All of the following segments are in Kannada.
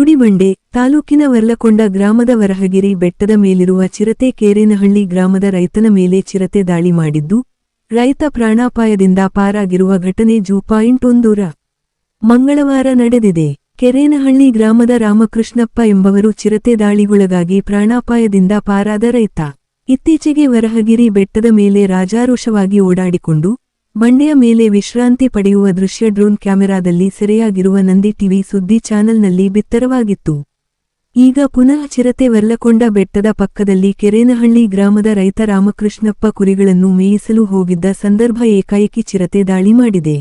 ಬಂಡೆ ತಾಲೂಕಿನ ವರ್ಲಕೊಂಡ ಗ್ರಾಮದ ವರಹಗಿರಿ ಬೆಟ್ಟದ ಮೇಲಿರುವ ಚಿರತೆ ಕೇರೇನಹಳ್ಳಿ ಗ್ರಾಮದ ರೈತನ ಮೇಲೆ ಚಿರತೆ ದಾಳಿ ಮಾಡಿದ್ದು, ರೈತ ಪ್ರಾಣಾಪಾಯದಿಂದ ಪಾರಾಗಿರುವ ಘಟನೆ ಜೂ ಪಾಯಿಂಟ್ ಒಂದೂರ ಮಂಗಳವಾರ ನಡೆದಿದೆ. ಕೆರೇನಹಳ್ಳಿ ಗ್ರಾಮದ ರಾಮಕೃಷ್ಣಪ್ಪ ಎಂಬವರು ಚಿರತೆ ದಾಳಿಗೊಳಗಾಗಿ ಪ್ರಾಣಾಪಾಯದಿಂದ ಪಾರಾದ ರೈತ. ಇತ್ತೀಚೆಗೆ ವರಹಗಿರಿ ಬೆಟ್ಟದ ಮೇಲೆ ರಾಜಾರೋಷವಾಗಿ ಓಡಾಡಿಕೊಂಡು ಬಂಡೆಯ ಮೇಲೆ ವಿಶ್ರಾಂತಿ ಪಡೆಯುವ ದೃಶ್ಯ ಡ್ರೋನ್ ಕ್ಯಾಮೆರಾದಲ್ಲಿ ಸೆರೆಯಾಗಿರುವ ನಂದಿ ಟಿವಿ ಸುದ್ದಿ ಚಾನೆಲ್ನಲ್ಲಿ ಬಿತ್ತರವಾಗಿತ್ತು. ಈಗ ಪುನಃ ಚಿರತೆ ವರ್ಲಕೊಂಡ ಬೆಟ್ಟದ ಪಕ್ಕದಲ್ಲಿ ಕೆರೇನಹಳ್ಳಿ ಗ್ರಾಮದ ರೈತ ರಾಮಕೃಷ್ಣಪ್ಪ ಕುರಿಗಳನ್ನು ಮೇಯಿಸಲು ಹೋಗಿದ್ದ ಸಂದರ್ಭ ಏಕಾಏಕಿ ಚಿರತೆ ದಾಳಿ ಮಾಡಿದೆ.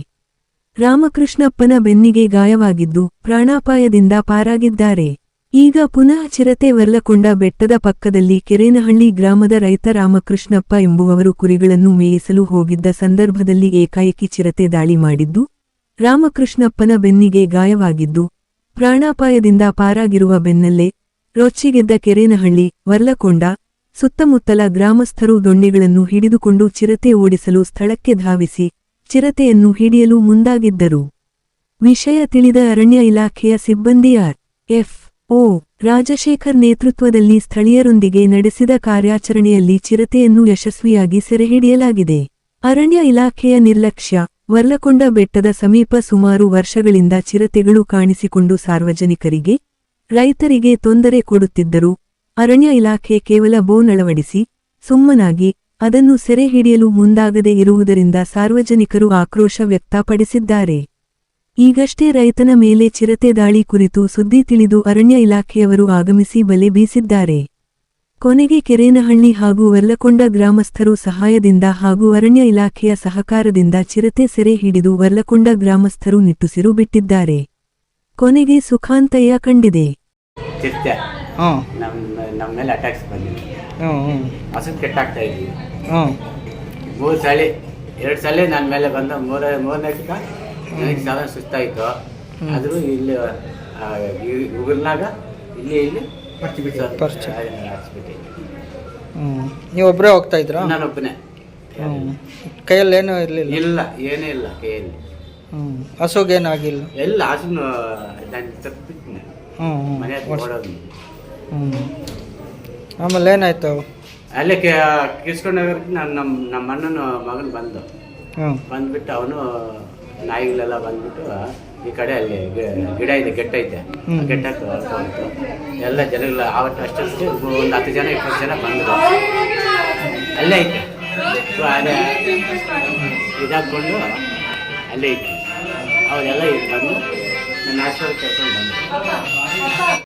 ರಾಮಕೃಷ್ಣಪ್ಪನ ಬೆನ್ನಿಗೆ ಗಾಯವಾಗಿದ್ದು ಪ್ರಾಣಾಪಾಯದಿಂದ ಪಾರಾಗಿದ್ದಾರೆ. ಈಗ ಪುನಃ ಚಿರತೆ ವರ್ಲಕೊಂಡ ಬೆಟ್ಟದ ಪಕ್ಕದಲ್ಲಿ ಕೆರೇನಹಳ್ಳಿ ಗ್ರಾಮದ ರೈತ ರಾಮಕೃಷ್ಣಪ್ಪ ಎಂಬುವವರು ಕುರಿಗಳನ್ನು ಮೇಯಿಸಲು ಹೋಗಿದ್ದ ಸಂದರ್ಭದಲ್ಲಿ ಏಕಾಏಕಿ ಚಿರತೆ ದಾಳಿ ಮಾಡಿದ್ದು, ರಾಮಕೃಷ್ಣಪ್ಪನ ಬೆನ್ನಿಗೆ ಗಾಯವಾಗಿದ್ದು, ಪ್ರಾಣಾಪಾಯದಿಂದ ಪಾರಾಗಿರುವ ಬೆನ್ನಲ್ಲೇ ರೊಚ್ಚಿಗೆದ್ದ ಕೆರೇನಹಳ್ಳಿ, ವರ್ಲಕೊಂಡ ಸುತ್ತಮುತ್ತಲ ಗ್ರಾಮಸ್ಥರು ದೊಣ್ಣೆಗಳನ್ನು ಹಿಡಿದುಕೊಂಡು ಚಿರತೆ ಓಡಿಸಲು ಸ್ಥಳಕ್ಕೆ ಧಾವಿಸಿ ಚಿರತೆಯನ್ನು ಹಿಡಿಯಲು ಮುಂದಾಗಿದ್ದರು. ವಿಷಯ ತಿಳಿದ ಅರಣ್ಯ ಇಲಾಖೆಯ ಸಿಬ್ಬಂದಿ ಆರ್. ಎಫ್. ಓ, ರಾಜಶೇಖರ್ ನೇತೃತ್ವದಲ್ಲಿ ಸ್ಥಳೀಯರೊಂದಿಗೆ ನಡೆಸಿದ ಕಾರ್ಯಾಚರಣೆಯಲ್ಲಿ ಚಿರತೆಯನ್ನು ಯಶಸ್ವಿಯಾಗಿ ಸೆರೆಹಿಡಿಯಲಾಗಿದೆ. ಅರಣ್ಯ ಇಲಾಖೆಯ ನಿರ್ಲಕ್ಷ್ಯ, ವರ್ಲಕೊಂಡ ಬೆಟ್ಟದ ಸಮೀಪ ಸುಮಾರು ವರ್ಷಗಳಿಂದ ಚಿರತೆಗಳು ಕಾಣಿಸಿಕೊಂಡು ಸಾರ್ವಜನಿಕರಿಗೆ, ರೈತರಿಗೆ ತೊಂದರೆ ಕೊಡುತ್ತಿದ್ದರು, ಅರಣ್ಯ ಇಲಾಖೆ ಕೇವಲ ಬೋನ್ ಅಳವಡಿಸಿ, ಸುಮ್ಮನಾಗಿ ಅದನ್ನು ಸೆರೆ ಹಿಡಿಯಲು ಮುಂದಾಗದೇ ಇರುವುದರಿಂದ ಸಾರ್ವಜನಿಕರು ಆಕ್ರೋಶ ವ್ಯಕ್ತಪಡಿಸಿದ್ದಾರೆ. ಈಗಷ್ಟೇ ರೈತನ ಮೇಲೆ ಚಿರತೆ ದಾಳಿ ಕುರಿತು ಸುದ್ದಿ ತಿಳಿದು ಅರಣ್ಯ ಇಲಾಖೆಯವರು ಆಗಮಿಸಿ ಬಲೆ ಬೀಸಿದ್ದಾರೆ. ಕೊನೆಗೆ ಕೆರೇನಹಳ್ಳಿ ಹಾಗೂ ವರ್ಲಕೊಂಡ ಗ್ರಾಮಸ್ಥರು ಸಹಾಯದಿಂದ ಹಾಗೂ ಅರಣ್ಯ ಇಲಾಖೆಯ ಸಹಕಾರದಿಂದ ಚಿರತೆ ಸೆರೆ ಹಿಡಿದು ವರ್ಲಕೊಂಡ ಗ್ರಾಮಸ್ಥರು ನಿಟ್ಟುಸಿರು ಬಿಟ್ಟಿದ್ದಾರೆ. ಕೊನೆಗೆ ಸುಖಾಂತಯ್ಯ ಕಂಡಿದೆ. ಎರಡು ಸಲ ನನ್ನ ಮೇಲೆ ಬಂದ ಮೂರ ಮೂರನೇ ನನಗೆ ಸಾಲ ಸುಸ್ತಾಯಿತು. ಆದರೂ ಇಲ್ಲಿ ಗೂಗಲ್ನಾಗ ಇಲ್ಲಿ ಇಲ್ಲಿ ಪರಿಚಯ. ಹಚ್ಬಿಟ್ಟೆ ಹ್ಞೂ ನೀವು ಒಬ್ಬರೇ ಹೋಗ್ತಾ ಇದ್ರಾ? ನಾನೊಬ್ಬನೇ. ಹ್ಞೂ ಕೈಯಲ್ಲಿ ಏನೂ ಇರಲಿಲ್ಲ? ಇಲ್ಲ ಏನೇ ಇಲ್ಲ ಕೈಯಲ್ಲಿ. ಹ್ಞೂ ಹಸುಗೇನಾಗಿಲ್ಲ ಎಲ್ಲ ಹಸುನು ನಾನು ತಪ್ಪಿಟ್ನೆ ಹ್ಞೂ ಹ್ಞೂ ಮನೆ ಓಡೋದು ಹ್ಞೂ ಆಮೇಲೆ ಏನಾಯ್ತು? ಅಲ್ಲೇ ಕೆ ಕಿಸ್ಕೊಂಡೋಗಕ್ಕೆ ನಾನು ನಮ್ಮ ನಮ್ಮ ಅಣ್ಣನ ಮಗನ ಬಂದು. ಹ್ಞೂ ಬಂದ್ಬಿಟ್ಟು ಅವನು ನಾಯಿಗಳೆಲ್ಲ ಬಂದ್ಬಿಟ್ಟು ಈ ಕಡೆ ಅಲ್ಲಿ ಗಿಡ ಇದೆ ಗೆಟ್ಟ ಐತೆ. ಗೆಟ್ಟಕ್ಕೆ ಹೊರ್ಟೋಗ್ತು. ಎಲ್ಲ ಜನಗಳು ಆವತ್ತು ಅಷ್ಟೊತ್ತಿಗೆ ಒಂದು ಹತ್ತು ಜನ ಇಪ್ಪತ್ತು ಜನ ಬಂದರು. ಅಲ್ಲೇ ಐತೆ ಸೊ ಅದೇ ಇದಾಕೊಂಡು ಅಲ್ಲೇ ಐತೆ ಅವರೆಲ್ಲ ಇಲ್ಲಿ ಬಂದು ನನ್ನ ಆಸ್ಪತ್ರೆ ಕೇಳ್ಕೊಂಡು ಬಂದರು.